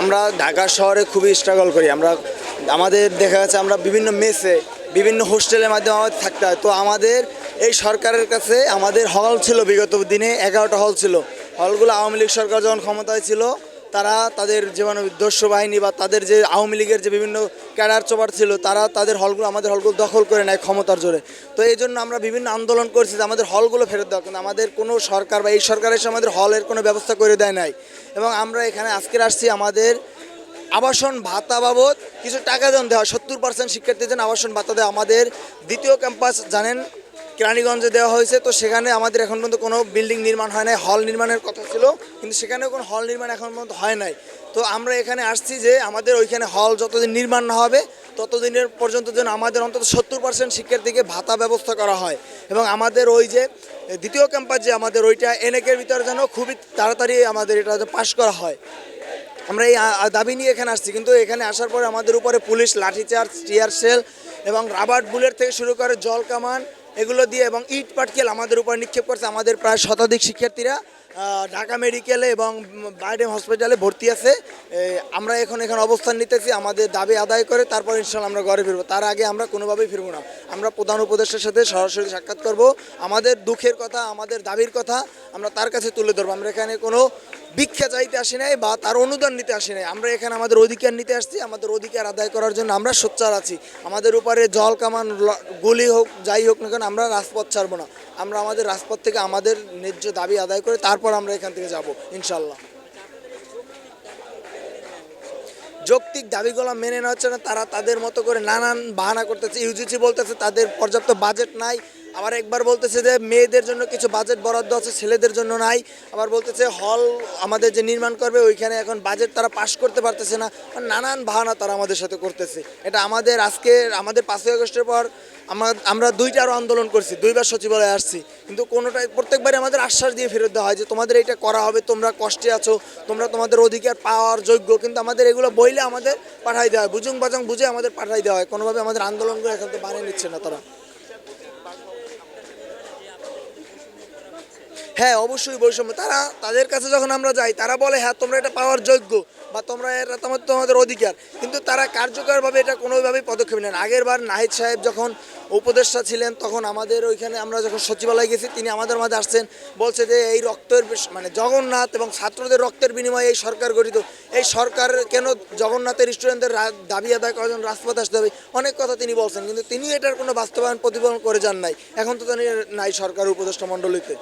আমরা ঢাকা শহরে খুবই স্ট্রাগল করি। আমরা, আমাদের দেখা যাচ্ছে আমরা বিভিন্ন মেসে বিভিন্ন হোস্টেলের মাধ্যমে আমাদের থাকতে হয়। তো আমাদের এই সরকারের কাছে আমাদের হল ছিল বিগত দিনে এগারোটা হল ছিল। হলগুলো আওয়ামী লীগ সরকার যখন ক্ষমতায় ছিল তারা তাদের যে মানে দস্যু বাহিনী বা তাদের যে আওয়ামী লীগের যে বিভিন্ন ক্যাডার চোপার ছিল, তারা তাদের হলগুলো, আমাদের হলগুলো দখল করে নেয় ক্ষমতার জোরে। তো এই জন্য আমরা বিভিন্ন আন্দোলন করছি যে আমাদের হলগুলো ফেরত দেওয়া, কিন্তু আমাদের কোনো সরকার বা এই সরকার এসে আমাদের হলের কোনো ব্যবস্থা করে দেয় নাই। এবং আমরা এখানে আজকে আসছি আমাদের আবাসন ভাতা বাবদ, কিছু টাকা যেন দেওয়া সত্তর পার্সেন্ট শিক্ষার্থীর জন্য আবাসন ভাতা দেওয়া আমাদের দ্বিতীয় ক্যাম্পাস জানেন কেরানীগঞ্জে দেওয়া হয়েছে। তো সেখানে আমাদের এখন পর্যন্ত কোনো বিল্ডিং নির্মাণ হয় নাই, হল নির্মাণের কথা ছিল, কিন্তু সেখানেও কোনো হল নির্মাণ এখন পর্যন্ত হয় নাই। তো আমরা এখানে আসছি যে আমাদের ওইখানে হল যতদিন নির্মাণ না হবে, ততদিনের পর্যন্ত যেন আমাদের অন্তত সত্তর পার্সেন্ট শিক্ষার্থীকে ভাতা ব্যবস্থা করা হয়। এবং আমাদের ওই যে দ্বিতীয় ক্যাম্পাস যে আমাদের ওইটা এনেকের ভিতরে যেন খুবই তাড়াতাড়ি আমাদের এটা পাশ করা হয়। আমরা এই দাবি নিয়ে এখানে আসছি, কিন্তু এখানে আসার পরে আমাদের উপরে পুলিশ, লাঠিচার্জ, টিয়ার সেল এবং রাবার বুলেট থেকে শুরু করে জল কামান এগুলো দিয়ে এবং ইট পাটকেল আমাদের উপর নিক্ষেপ করছে। আমাদের প্রায় শতাধিক শিক্ষার্থীরা ঢাকা মেডিকেলে এবং বাইরে হসপিটালে ভর্তি আছে। আমরা এখন এখানে অবস্থান নিতেছি, আমাদের দাবি আদায় করে তারপর ইনশাল্লাহ আমরা ঘরে ফিরবো। তার আগে আমরা কোনোভাবেই ফিরবো না। আমরা প্রধান উপদেষ্টার সাথে সরাসরি সাক্ষাৎ করব। আমাদের দুঃখের কথা, আমাদের দাবির কথা আমরা তার কাছে তুলে ধরবো। আমরা এখানে কোনো ভিক্ষা চাইতে আসি নাই বা তার অনুদান নিতে আসি নাই। আমরা এখানে আমাদের অধিকার নিতে আসছি, আমাদের অধিকার আদায় করার জন্য আমরা সোচ্চার আছি। আমাদের উপরে জল কামান গুলি হোক, যাই হোক না কেন, আমরা রাজপথ ছাড়বো না। আমরা আমাদের রাজপথ থেকে আমাদের ন্যায্য দাবি আদায় করে তারপর আমরা এখান থেকে যাব, ইনশাল্লাহ। যৌক্তিক দাবিগুলো মেনে নেওয়া হচ্ছে না তারা তাদের মতো করে নানান বাহানা করতেছে। ইউজিসি বলতেছে তাদের পর্যাপ্ত বাজেট নাই। আবার একবার বলতেছে যে মেয়েদের জন্য কিছু বাজেট বরাদ্দ আছে, ছেলেদের জন্য নাই। আবার বলতেছে হল আমাদের যে নির্মাণ করবে, ওইখানে এখন বাজেট তারা পাশ করতে পারতেছে না। নানান বাহানা তারা আমাদের সাথে করতেছে। এটা আমাদের আজকে আমাদের পাঁচই আগস্টের পর আমরা আমরা দুইটা আরও আন্দোলন করছি, দুইবার সচিবালয়ে আসছি। কিন্তু কোনোটাই, প্রত্যেকবারই আমাদের আশ্বাস দিয়ে ফেরত দেওয়া হয় যে তোমাদের এটা করা হবে, তোমরা কষ্টে আছো, তোমরা তোমাদের অধিকার পাওয়ার যোগ্য, কিন্তু আমাদের এগুলো বইলে আমাদের পাঠাই দেওয়া হয় বুজুং বাজং বুঝে আমাদের পাঠাই দেওয়া হয়। কোনোভাবে আমাদের আন্দোলনগুলো এখান থেকে বানিয়ে নিচ্ছে না তারা। হ্যাঁ অবশ্যই বৈষম্য। তারা, তাদের কাছে যখন আমরা যাই, তারা বলে হ্যাঁ তোমরা এটা পাওয়ার যোগ্য বা তোমরা এটা তোমার তোমাদের অধিকার। কিন্তু তারা কার্যকরভাবে এটা কোনোভাবেই পদক্ষেপ নেন আগের বার নাহিদ সাহেব যখন উপদেষ্টা ছিলেন, তখন আমাদের ওইখানে আমরা যখন সচিবালয়ে গেছি, তিনি আমাদের মাঝে আসছেন, বলছে যে এই রক্তের মানে জগন্নাথ এবং ছাত্রদের রক্তের বিনিময়ে এই সরকার গঠিত। এই সরকার কেন জগন্নাথের স্টুডেন্টদের দাবি আদায় করার জন্য রাজপথে আসতে হবে? অনেক কথা তিনি বলছেন, কিন্তু তিনি এটার কোনো বাস্তবায়ন প্রতিফলন করে যান নাই। এখন তো তিনি নাই সরকার, উপদেষ্টা মণ্ডলীতে।